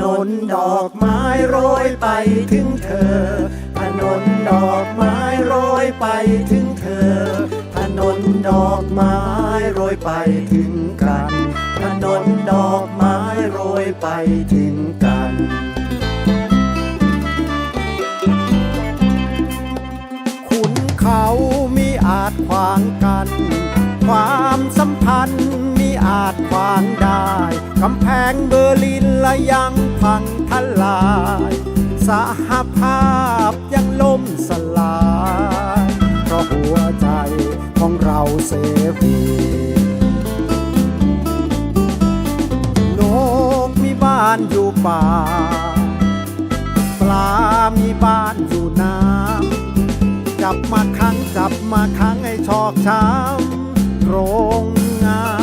นนดอกไม้โรยไปถึงเธอ ถนนดอกไม้โรยไปถึงเธอ ถนนดอกไม้โรยไปถึงกัน ถนนดอกไม้โรยไปถึงกันขุนเขามีอาจขวางกัน ความสัมพันธ์าจขวางได้ กำแพงเบอร์ลินละยังพังทลาย สหภาพยังล่มสลาย เพราะหัวใจของเราเสรีนกมีบ้านอยู่ป่า ปลามีบ้านอยู่น้ำ จับมาขังจับมาขังให้ชอกช้ำโรงงาม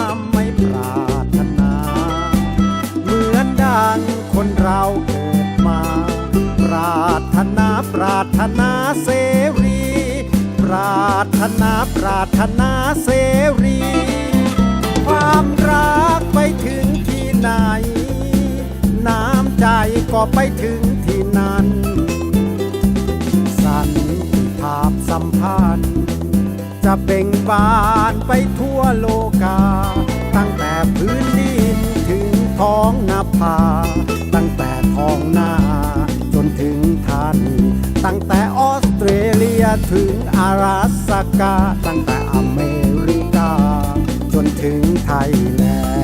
คนเราเกิดมา ปรารถนาปรารถนาเสรี ปรารถนาปรารถนาเสรี ความรักไปถึงที่ไหน น้ำใจก็ไปถึงที่นั้น สันติภาพสัมพันธ์ จะเบ่งบานไปทั่วโลกา ตั้งแต่พื้นดินถึงท้องนาภา ท้องนา จนถึงทานีตั้งแต่ออสเตรเลียถึงอาราสกา ตั้งแต่อเมริกา จนถึงไทยแลนด์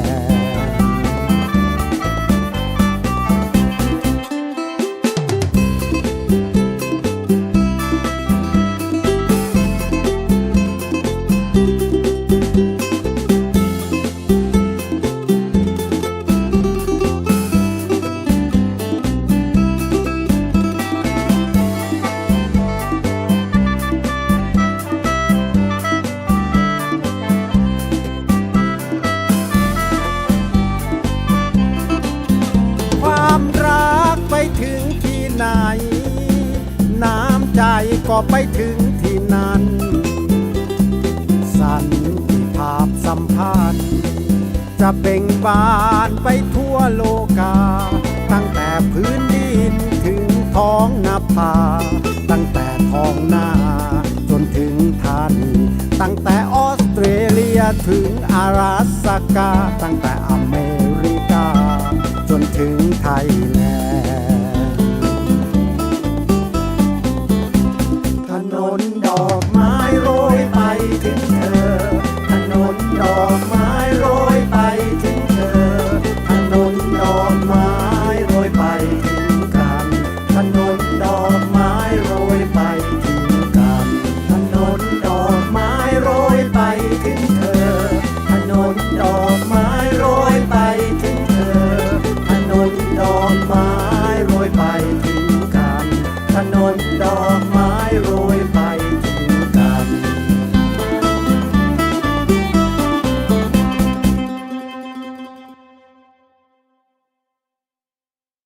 น้ำใจก็ไปถึงที่นั้น สันติภาพสัมพันธ์จะเบ่งบานไปทั่วโลกา ตั้งแต่พื้นดินถึงท้องนาภาตั้งแต่ท้องนาจนถึงทานีตั้งแต่ออสเตรเลียถึงอาราสกา ตั้งแต่อเมริกา จนถึงไทยแลนด์